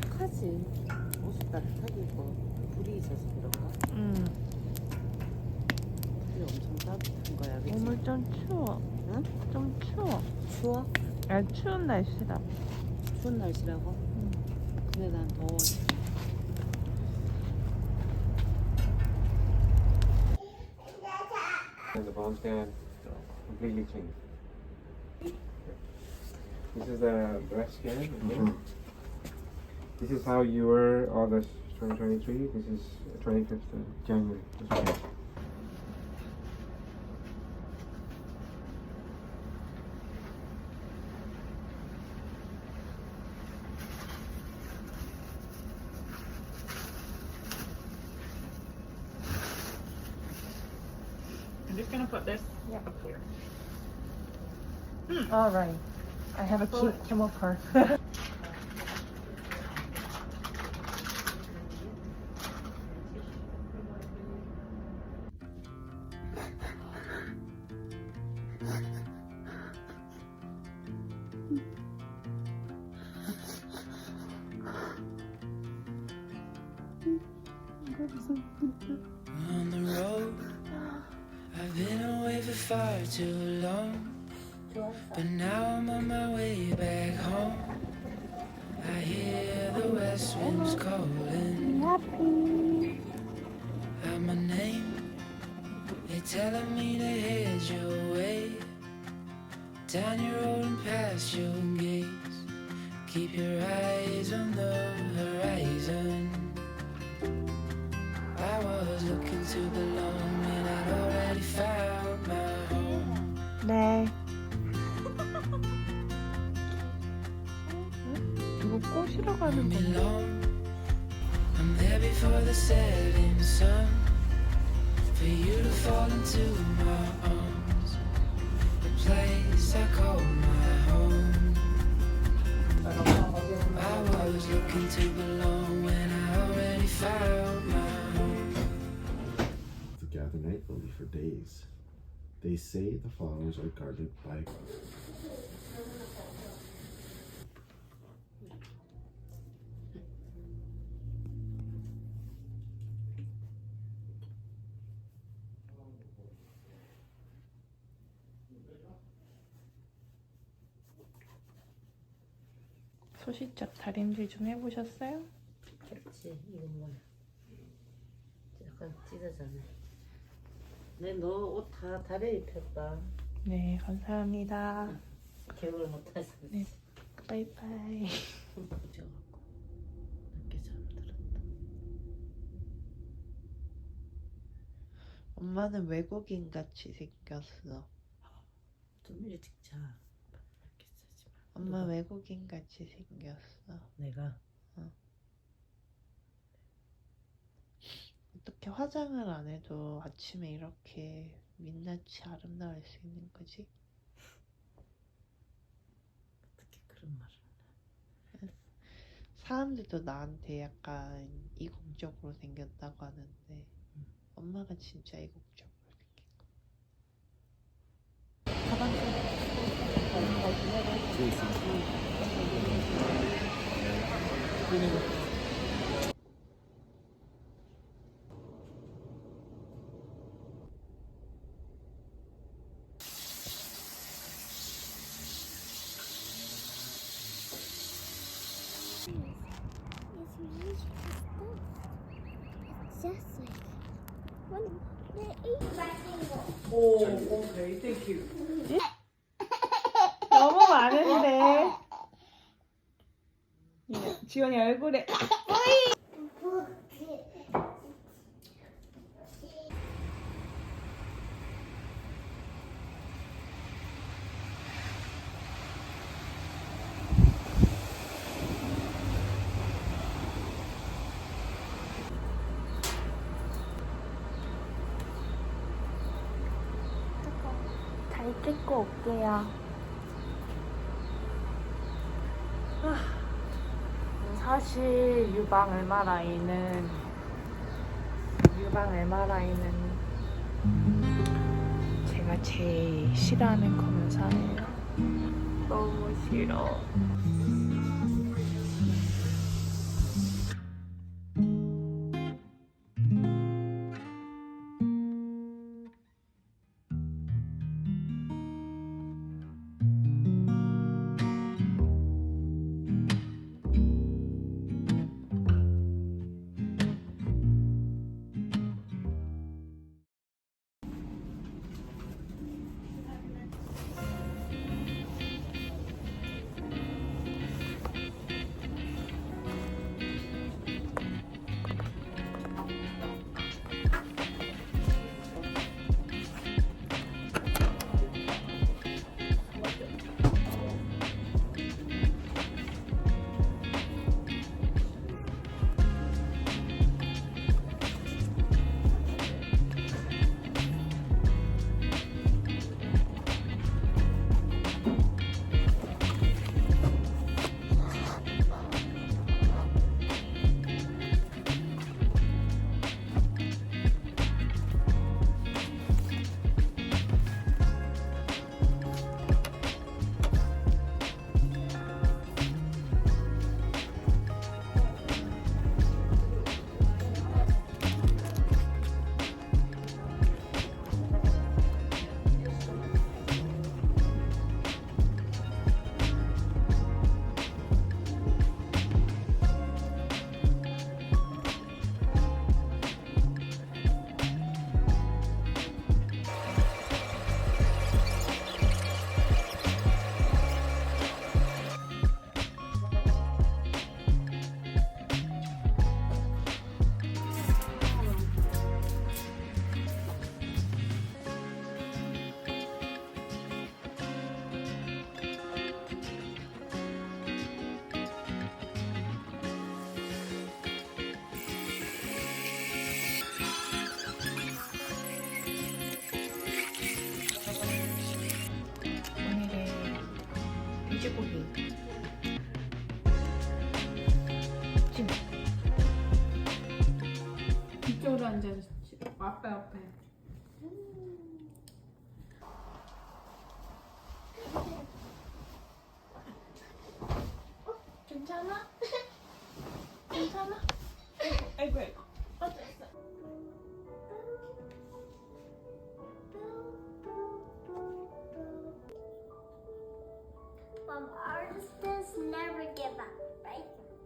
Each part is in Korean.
푹하지. 옷을 따뜻하게 입고 불이 있어서 그런가? 응. 불이 엄청 따뜻한 거야, 그치? 오늘 좀 추워. 응? 좀 추워. 추워? 아, 추운 날씨다. 추운 날씨라고? 근데 난 더워. The bomb stand completely clean. This is the breast scan. okay? This is how you were August 2023. This is 25th of January. Okay. Yeah. up here. All right. I have a cute camel car. But now I'm on my way back home. I hear the west winds calling out my name. They're telling me to head your way. Down your road and past your gates. Keep your eyes on the horizon. I was looking to belong and I'd already found my. 네. 이거 꼬시러 가는 I'm 건데. alone. I'm there before the setting sun. For you to fall into my arms. The place I call my home. I was looking to belong when I already found my home. to gather nightly for days. They say the flowers are guarded by 소시적 다림질 좀 해보셨어요? 그렇지. 이거 뭐야? 약간 찢어졌네. 내너옷 다 다려 입혔다. 네, 감사합니다. 겨울 못해서. 네. 늦게 잠들었다. 엄마는 외국인 같이 생겼어. 좀 일찍 자. 밖에 자지 마. 엄마 누가? 외국인 같이 생겼어. 내가 어 떻게 화장을 안 해도 아침에 이렇게 민낯이 아름다울 수 있는 거지? 어떻게 그런 말을 하나? 사람들도 나한테 약간 이국적으로 생겼다고 하는데 엄마가 진짜 이국적으로 생긴 거. It's really just It's just like one the eight Oh, okay, thank you. 너무 많은데. 지원이 얼굴에 잘 찍고 올게요. 사실 유방 MRI는 유방 MRI는 제가 제일 싫어하는 검사예요. 너무 싫어.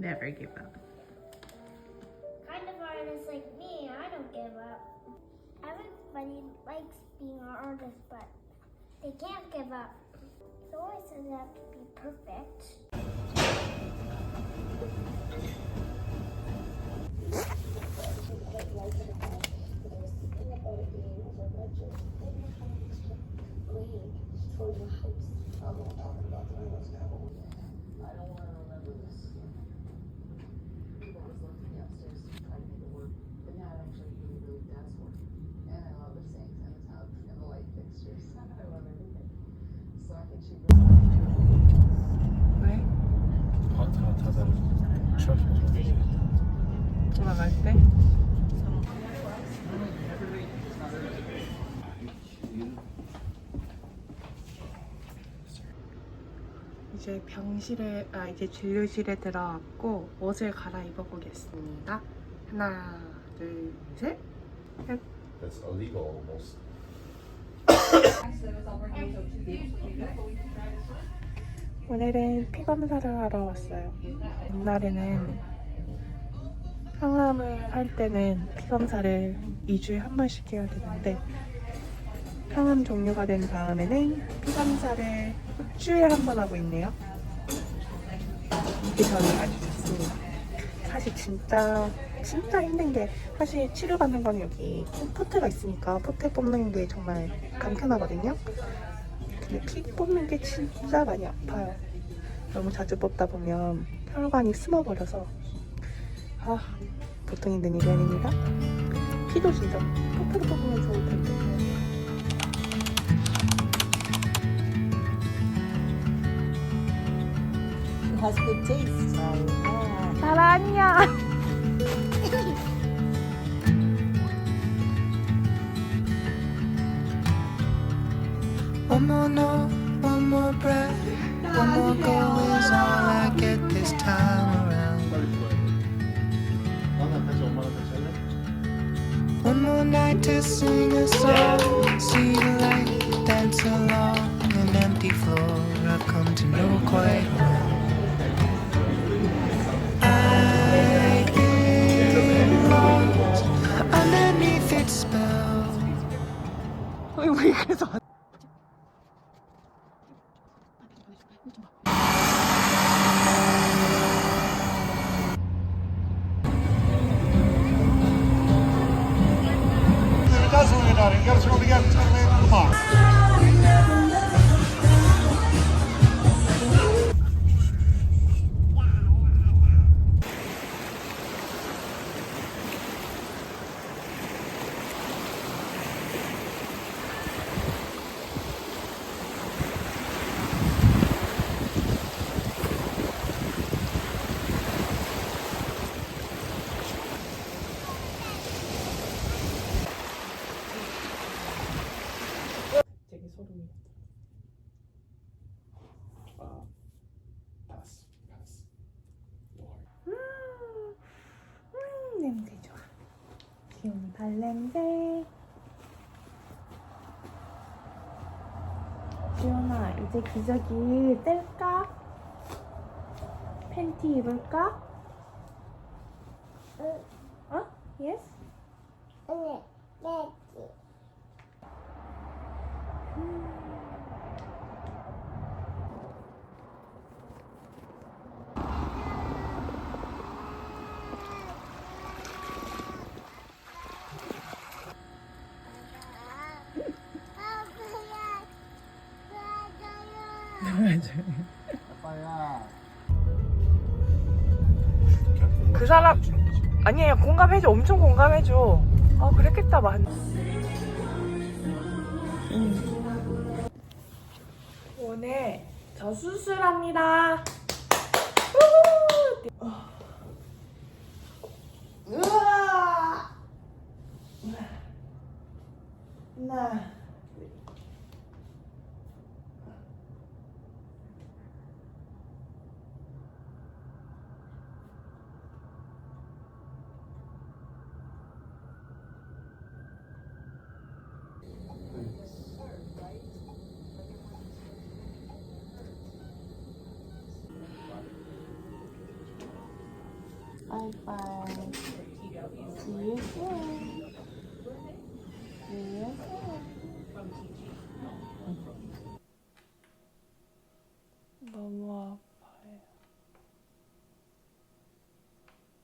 Never give up. Kind of artists like me, I don't give up. Everybody likes being an artist, but they can't give up. It always doesn't have to be perfect. 왜? 이제 병실에 아 이제 진료실에 들어왔고 옷을 갈아입어 보겠습니다. 하나, 둘, 셋. That's illegal almost. 오늘은 피 검사를 하러 왔어요. 옛날에는 항암을 할 때는 피 검사를 2주에 한 번씩 해야 되는데 항암 종료가 된 다음에는 피 검사를 주에 한 번 하고 있네요. 이게 저는 아주 좋습니다. 사실 진짜 진짜 힘든 게 사실 치료받는 건 여기 포트가 있으니까 포트 뽑는 게 정말 간편하거든요. 근데 피 뽑는 게 진짜 많이 아파요. 너무 자주 뽑다 보면 혈관이 숨어버려서 아 보통 힘든 일이 아닙니다. 피도 진짜 포트로 뽑으면 좋을 텐데. has good taste. So, yeah. One more no, one more breath, one more go is all I get this time around. One more night to sing a song, see 발냄새. 지훈아, 이제 기저귀 뗄까? 팬티 입을까? 응. 어? Yes? 네, 네. 사람 아니에요. 공감해줘. 엄청 공감해줘. 아 그랬겠다 맞 오늘 저 수술합니다! 으아! 하나 바이바이 See you soon See you soon 너무 아파요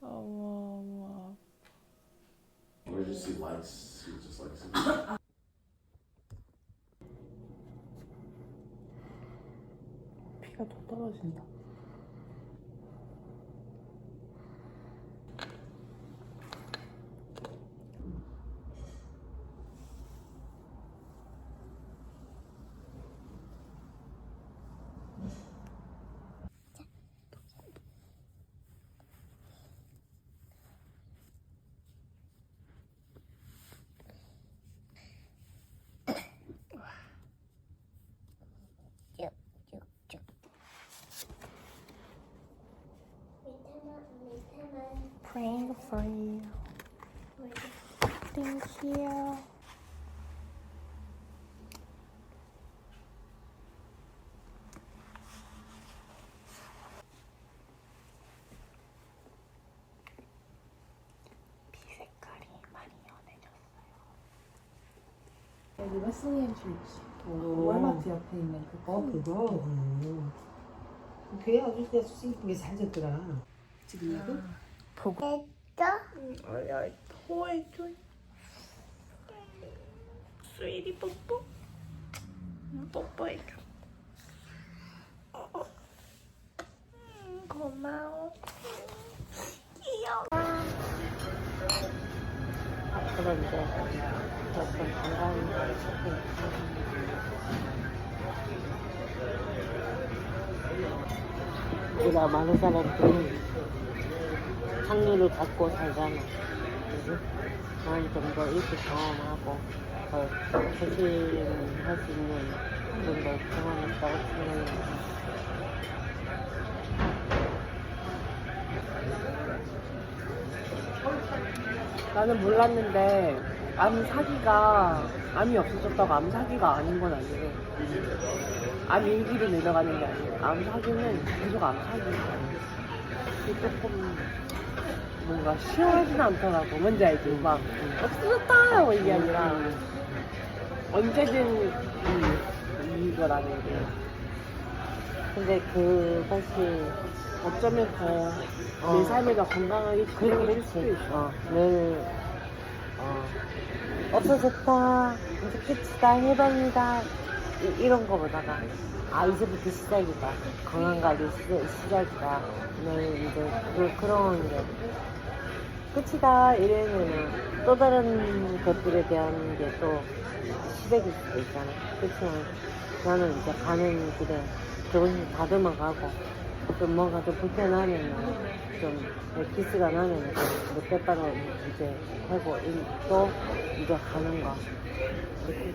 너무 너무 Where did you see lice? You just like 피가 더 떨어진다 Praying for you. Thank you. 피 색깔이 많이 연해졌어요. 월마트 옆에 있는 그거. 어 그거? 걔 아주 진짜 이쁘게 잘 졌더라. 지금 이거 보고? 어야 포해줘. 스위리 뽀뽀? 뽀뽀해줘. 어, 어. 음, 고마워. 귀여워. 앞으로 이제 조금 건강히 우리가 많은 사람들이 확률을 갖고 살잖아. 그지? 넌좀더 일찍 경험하고 더 조심할 수 있는 걸 경험했다고 생각해요. 나는 몰랐는데 암 사기가 암이 없어졌다고 암 사기가 아닌 건 아니래. 암 일기로 내려가는 게 아니에요. 암 사기는 계속 암 사기야. 조금 뭔가 시원하진 않더라고. 뭔지 알지? 막 없어졌다 뭐 이게 아니라 언제든 이, 이거라는 게. 근데 그것이 어쩌면 더내 삶을 더 건강하게 그릴 수도 있어. 어, 늘 어, 없어졌다, 이제 끝이다, 해방이다 이, 이런 거보다가 아 이제부터 시작이다, 건강관리 시작, 시작이다. 늘 이제 그, 그런 게 끝이다 이러면은 또 다른 것들에 대한 게 또 시작일 수도 있잖아. 그렇지만 나는 이제 가는 길에 조금씩 다듬어 가고 좀 뭔가 좀 불편하면 좀 기스가 나면 따로 이제 하고 이- 또 이제 가는 거. 이렇게.